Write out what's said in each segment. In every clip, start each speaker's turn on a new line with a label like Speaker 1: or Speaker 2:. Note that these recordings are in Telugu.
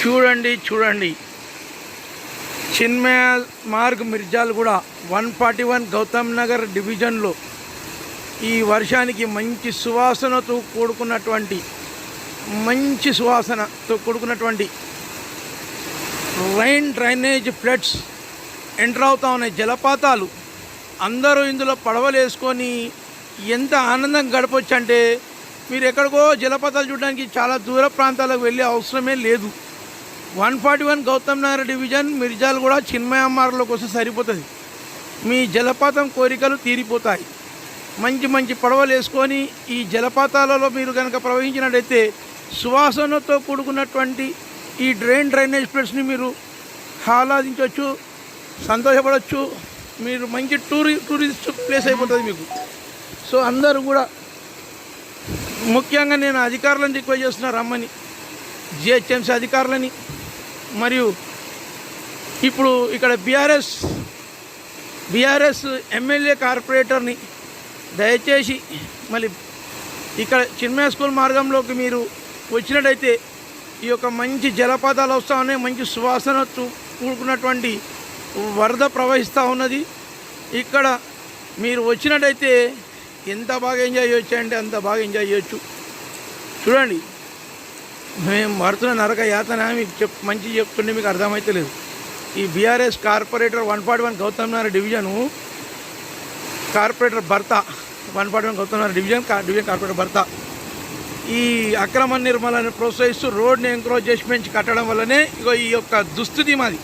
Speaker 1: చూడండి చూడండి. చిన్మయ మార్గ్ మిర్జాల్ కూడా one forty one Gautam Nagar డివిజన్లో. ఈ వర్షానికి మంచి సువాసనతో కూడుకున్నటువంటి మంచి సువాసనతో కూడుకున్నటువంటి రైన్ డ్రైనేజ్ ఫ్లడ్స్ ఎంటర్ అవుతా ఉన్నాయి. జలపాతాలు అందరూ ఇందులో పడవలు వేసుకొని ఎంత ఆనందం గడపొచ్చు అంటే మీరు ఎక్కడికో జలపాతాలు చూడడానికి చాలా దూర ప్రాంతాలకు వెళ్ళే అవసరమే లేదు. One forty one Gautam Nagar division మిర్జాలు కూడా చిన్మయమ్మార్లోకి వస్తే సరిపోతుంది. మీ జలపాతం కోరికలు తీరిపోతాయి. మంచి మంచి పడవలు వేసుకొని ఈ జలపాతాలలో మీరు కనుక ప్రవహించినట్టయితే సువాసనతో కూడుకున్నటువంటి ఈ డ్రైన్ డ్రైనేజ్ ప్లేస్ని మీరు ఆహ్లాదించవచ్చు సంతోషపడవచ్చు. మీరు మంచి టూరి టూరిస్ట్ ప్లేస్ అయిపోతుంది మీకు. సో అందరూ కూడా ముఖ్యంగా నేను అధికారులను రిక్వెస్ట్ చేస్తున్నా రమ్మని జిహెచ్ఎంసీ అధికారులని. మరియు ఇప్పుడు ఇక్కడ బీఆర్ఎస్ బీఆర్ఎస్ ఎమ్మెల్యే కార్పొరేటర్ని దయచేసి మళ్ళీ ఇక్కడ చిన్మయ స్కూల్ మార్గంలోకి మీరు వచ్చినట్టయితే ఈ యొక్క మంచి జలపాతాలు వస్తూ ఉన్నాయి మంచి సువాసనతో కూడుకున్నటువంటి వరద ప్రవహిస్తూ ఉన్నది. ఇక్కడ మీరు వచ్చినట్టయితే ఎంత బాగా ఎంజాయ్ చేయొచ్చు అంటే అంత బాగా ఎంజాయ్ చేయొచ్చు. చూడండి. మేము పడుతున్న నరక యాతన మీకు చెప్ మంచి చెప్తుంటే మీకు అర్థమైతే లేదు ఈ BRS corporator one forty one Gautam Nagar division corporator భర్త one forty one Gautam Nagar division division corporator భర్త. ఈ అక్రమ నిర్మలాన్ని ప్రోత్సహిస్తూ రోడ్ని ఎంక్రోచ్ చేసి పెంచి కట్టడం వల్లనే ఇగో ఈ యొక్క దుస్థితి మాది.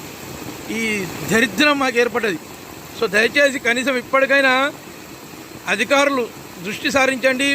Speaker 1: ఈ దరిద్రం మాకు ఏర్పడ్డది. సో దయచేసి కనీసం ఇప్పటికైనా అధికారులు దృష్టి సారించండి.